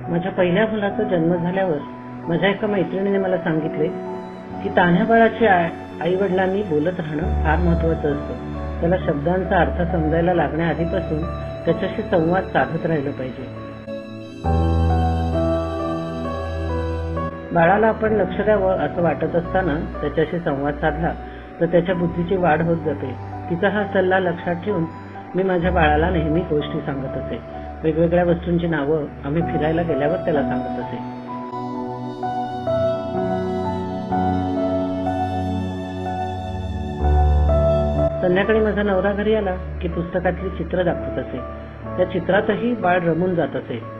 माझ्या पहिल्या मुलाचा जन्म झाल्यावर माझ्या एका मैत्रिणीने मला सांगितले की तान्ह्या बाळाची आई वडिलांनी बोलत राहणं फार महत्वाचं असतं. त्याला शब्दांचा अर्थ समजायला लागण्याआधीपासून त्याच्याशी संवाद साधत राहिलं पाहिजे. बाळाला आपण लक्ष द्यावं असं वाटत असताना त्याच्याशी संवाद साधला तर त्याच्या बुद्धीची वाढ होत जाते. तिचा हा सल्ला लक्षात ठेवून मी माझ्या बाळाला नेहमी गोष्टी सांगत असे. वेगवेगळ्या वस्तूंची नावं आम्ही फिरायला गेल्यावर त्याला सांगत असे. संध्याकाळी माझा नवरा घरी आला की पुस्तकातली चित्र दाखवत असे. त्या चित्रातही बाळ रमून जात असे.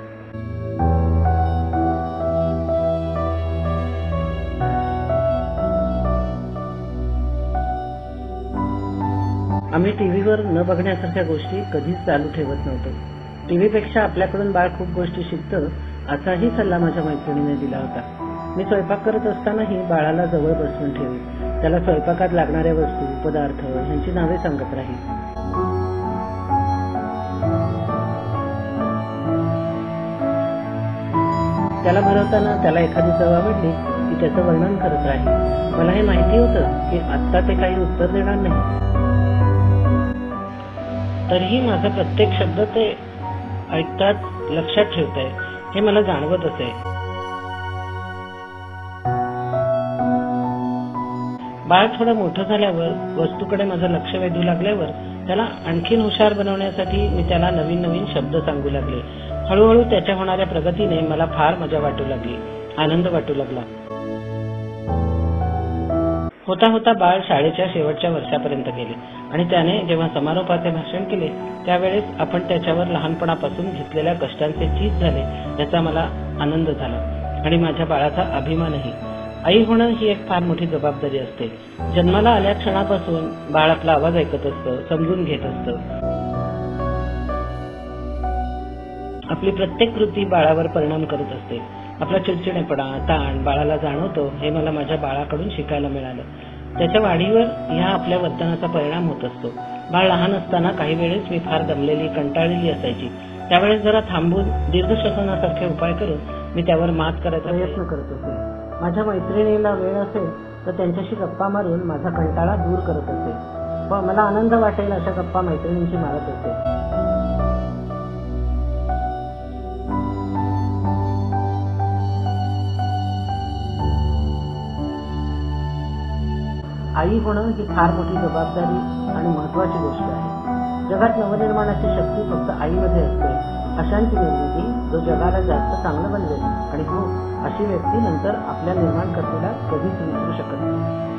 आम्ही टीव्हीवर न बघण्यासारख्या गोष्टी कधीच चालू ठेवत नव्हतो. टीव्हीपेक्षा आपल्याकडून बाळ खूप गोष्टी शिकतं असाही सल्ला माझ्या मैत्रिणीने दिला होता. मी स्वयंपाक करत असतानाही बाळाला जवळ बसवून ठेवी त्याला स्वयंपाकात लागणाऱ्या वस्तू पदार्थ यांची नावे सांगत राही. त्याला भरवताना त्याला एखादी चव आवडली की त्याचं वर्णन करत राही. मला हे माहिती होतं की आत्ता ते काही उत्तर देणार नाही. तरीही माझा प्रत्येक शब्द ते ऐकतात लक्षात ठेवत आहे हे मला जाणवत असे. बाळ थोडं मोठं झाल्यावर वस्तूकडे माझं लक्ष वेधू लागल्यावर त्याला आणखीन हुशार बनवण्यासाठी मी त्याला नवीन नवीन शब्द सांगू लागले. हळूहळू त्याच्या होणाऱ्या प्रगतीने मला फार मजा वाटू लागली. आनंद वाटू लागला. होता होता बाळ शाळेच्या शेवटच्या वर्षापर्यंत गेले. आणि त्याने जेव्हा समारोपाचे भाषण केले त्यावेळेस आपण त्याच्यावर लहानपणापासून घेतलेल्या कष्टांचे चीज झाले याचा मला आनंद झाला. आणि माझ्या बाळाचा अभिमानही. आई होणं ही एक फार मोठी जबाबदारी असते. जन्माला आल्या क्षणापासून बाळ आपला आवाज ऐकत असतं समजून घेत असतं. आपली प्रत्येक कृती बाळावर परिणाम करत असते. आपला चिडचिडेपणा ताण बाळाला जाणवतो हे मला माझ्या बाळाकडून शिकायला मिळालं. त्याच्या वाढीवर ह्या आपल्या वर्तनाचा परिणाम होत असतो. बाळ लहान असताना काही वेळेस मी फार दमलेली कंटाळलेली असायची. त्यावेळेस जरा थांबून दीर्घ श्वसनासारखे उपाय करून मी त्यावर मात करायचा प्रयत्न करत असे माझ्या मैत्रिणीला वेळ असेल तर त्यांच्याशी गप्पा मारून माझा कंटाळा दूर करत असे व मला आनंद वाटेल अशा गप्पा मैत्रिणींशी मारत असे आई होणं ही फार मोठी जबाबदारी आणि महत्वाची गोष्ट आहे. जगात नवनिर्माणाची शक्ती फक्त आईमध्ये असते अशांची निर्मिती जो जगाला जास्त चांगलं बनवेल. आणि तो अशी व्यक्ती नंतर आपल्या निर्माण करतेला कधीच विसरू शकत नाही.